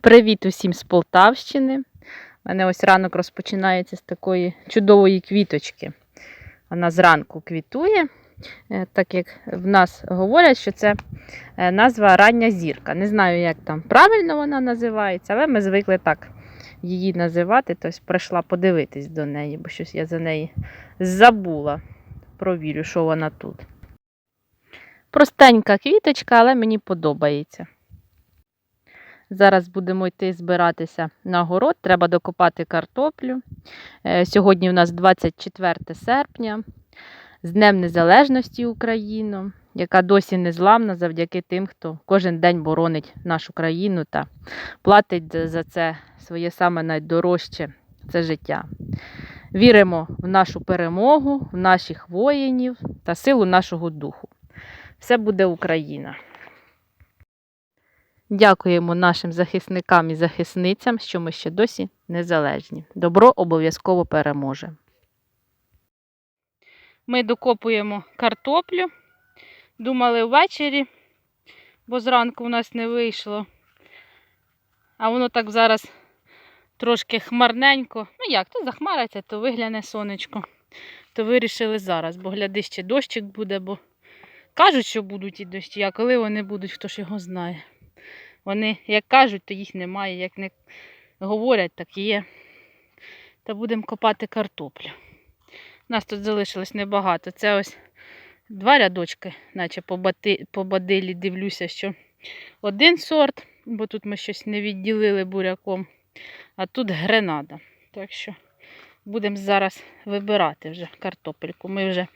Привіт усім з Полтавщини. У мене ось ранок розпочинається з такої чудової квіточки. Вона зранку квітує, Е, так як в нас говорять, що це е, назва рання зірка. Не знаю, як там правильно вона називається, але ми звикли так її називати. Тобто прийшла подивитись до неї, бо щось я за неї забула. Провірю, що вона тут. Простенька квіточка, але мені подобається. Зараз будемо йти збиратися на город. Треба докопати картоплю. Е, Сьогодні у нас 24 серпня, з Днем Незалежності України, яка досі не зламна завдяки тим, хто кожен день боронить нашу країну та платить за це своє саме найдорожче це життя. Віримо в нашу перемогу, в наших воїнів та силу нашого духу. Все буде Україна. Дякуємо нашим захисникам і захисницям, що ми ще досі незалежні. Добро обов'язково переможе. Ми докопуємо картоплю. Думали ввечері, бо зранку у нас не вийшло. А воно так зараз трошки хмарненько. Ну як, то захмариться, то вигляне сонечко. То вирішили зараз, бо гляди, ще дощик буде, бо кажуть, що будуть і дощі, а коли вони будуть, хто ж його знає. Вони як кажуть, то їх немає, як не говорять, так є. Та будемо копати картоплю. У нас тут залишилось небагато. Це ось два рядочки, наче по, бати, по бадилі дивлюся, що один сорт, бо тут ми щось не відділили буряком, а тут гренада. Так що будемо зараз вибирати вже картопельку. Ми вже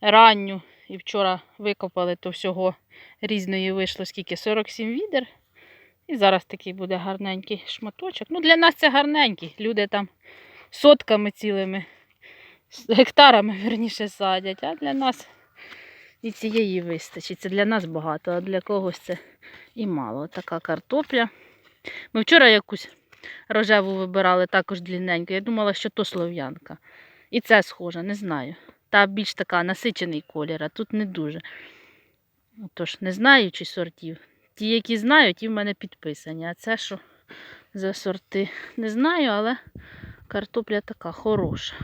ранню і вчора викопали, то всього різної вийшло скільки? 47 відер. І зараз такий буде гарненький шматочок. Ну, для нас це гарненький. Люди там сотками цілими, гектарами, верніше, садять, а для нас і цієї вистачить. Це для нас багато, а для когось це і мало. Така картопля. Ми вчора якусь рожеву вибирали також длинненьку. Я думала, що то слов'янка. І це схоже, не знаю. Та більш така насичений колір, а тут не дуже. Тож, не знаю чи сортів. Ті, які знаю, ті в мене підписані. А це що за сорти? Не знаю, але картопля така хороша.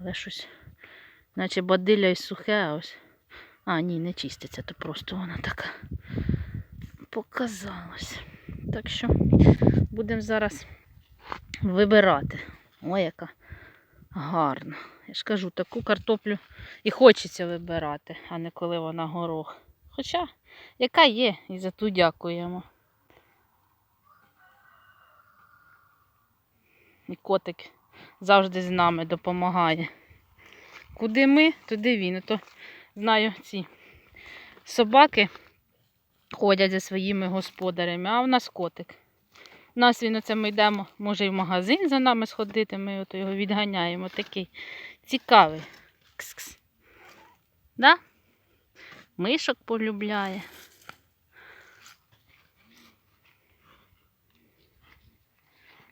Але щось, наче бадилля і сухе, а ось. А, ні, не чиститься, то просто вона така показалась. Так що будемо зараз вибирати. Ой, яка гарна. Я ж кажу, таку картоплю і хочеться вибирати, а не коли вона горох. Хоча, яка є, і за ту дякуємо. І котик завжди з нами допомагає. Куди ми, туди він. То знаю, ці собаки ходять за своїми господарями, а в нас котик. У нас він оце ми йдемо, може і в магазин за нами сходити, ми ото його відганяємо. Такий цікавий. Кс-кс. Да? Мишок полюбляє.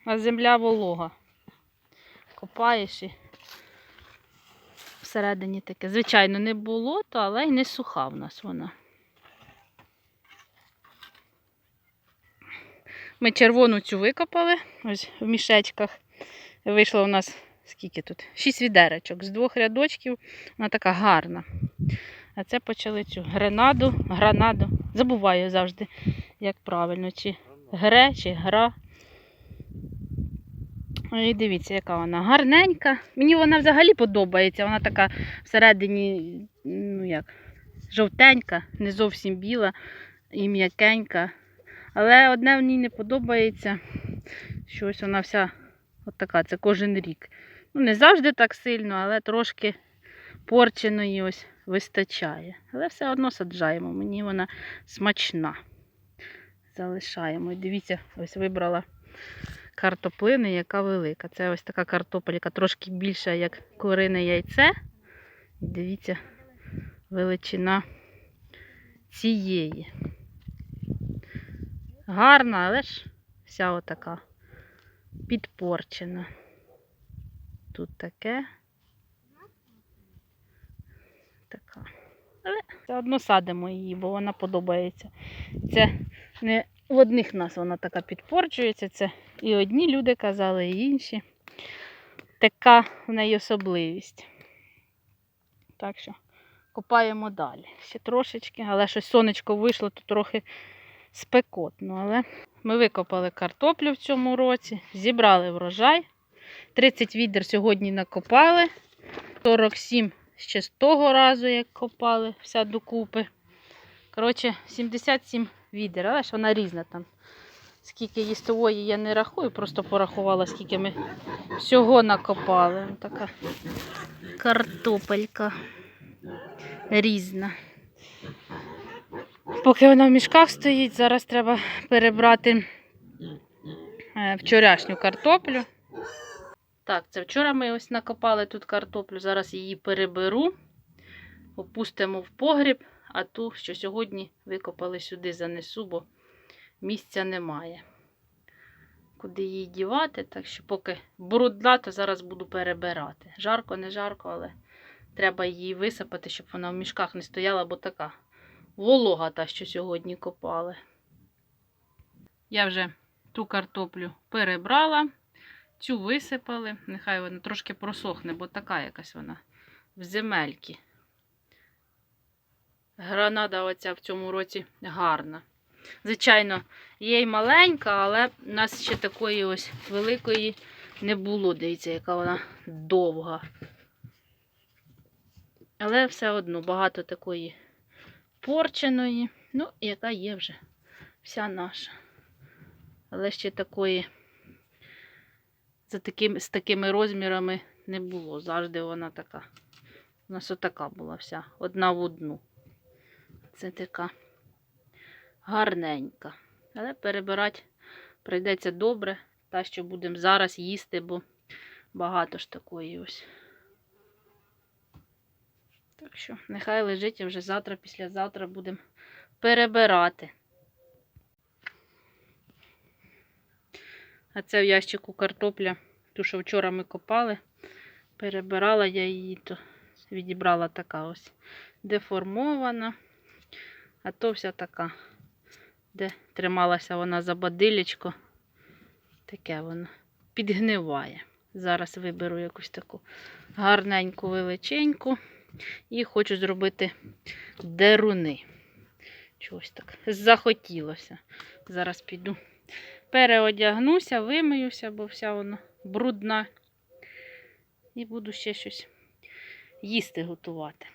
А земля волога. Копаєш і всередині таке. Звичайно, не болото, але й не суха в нас вона. Ми червону цю викопали, ось в мішечках. Вийшло у нас скільки тут? Шість відеречок з двох рядочків. Вона така гарна. А це почали цю гренаду, гранаду. Забуваю завжди, як правильно, чи гре, чи гра. І дивіться, яка вона гарненька. Мені вона взагалі подобається. Вона така всередині, ну як, жовтенька, не зовсім біла і м'якенька. Але одне в ній не подобається. що ось вона вся от така, це кожен рік. Ну, не завжди так сильно, але трошки порченої ось вистачає. Але все одно саджаємо. Мені вона смачна. Залишаємо. Дивіться, ось вибрала картоплини, яка велика. Це ось така картопелька, трошки більша, як курине яйце. Дивіться, величина цієї. Гарна, але ж вся отака підпорчена. Тут таке. Така. Але все одно садимо її, бо вона подобається. Це не в одних нас вона така підпорчується. Це і одні люди казали, і інші. Така в неї особливість. Так що копаємо далі. Ще трошечки, але щось сонечко вийшло, то трохи спекотно. Але ми викопали картоплю в цьому році, зібрали врожай. 30 відер сьогодні накопали. 47 ще з того разу, як копали, вся докупи. Коротше, 77 відер, але ж вона різна там. Скільки їстової я не рахую, просто порахувала, скільки ми всього накопали. Така картопелька різна. Поки вона в мішках стоїть, зараз треба перебрати е, вчорашню картоплю. Так, це вчора ми ось накопали тут картоплю, зараз її переберу, опустимо в погріб, а ту, що сьогодні викопали сюди, занесу, бо місця немає. Куди її дівати, так що поки брудна, то зараз буду перебирати. Жарко, не жарко, але треба її висипати, щоб вона в мішках не стояла, бо така волога та, що сьогодні копали. Я вже ту картоплю перебрала. Цю висипали, нехай вона трошки просохне, бо така якась вона в земельки. Гранада оця в цьому році гарна. Звичайно, є й маленька, але в нас ще такої ось великої не було. Дивіться, яка вона довга. Але все одно багато такої порченої, ну, яка є вже вся наша. Але ще такої за таким, з такими розмірами не було. Завжди вона така. У нас отака була вся, одна в одну. Це така гарненька. Але перебирати прийдеться добре. Та, що будемо зараз їсти, бо багато ж такої ось. Так що, нехай лежить, а вже завтра, післязавтра будемо перебирати. А це в ящику картопля, ту, що вчора ми копали. Перебирала я її, то відібрала така ось деформована. А то вся така, де трималася вона за бадилечко. Таке воно підгниває. Зараз виберу якусь таку гарненьку величеньку. І хочу зробити деруни. Чогось так захотілося. Зараз піду переодягнуся, вимиюся, бо вся вона брудна. І буду ще щось їсти готувати.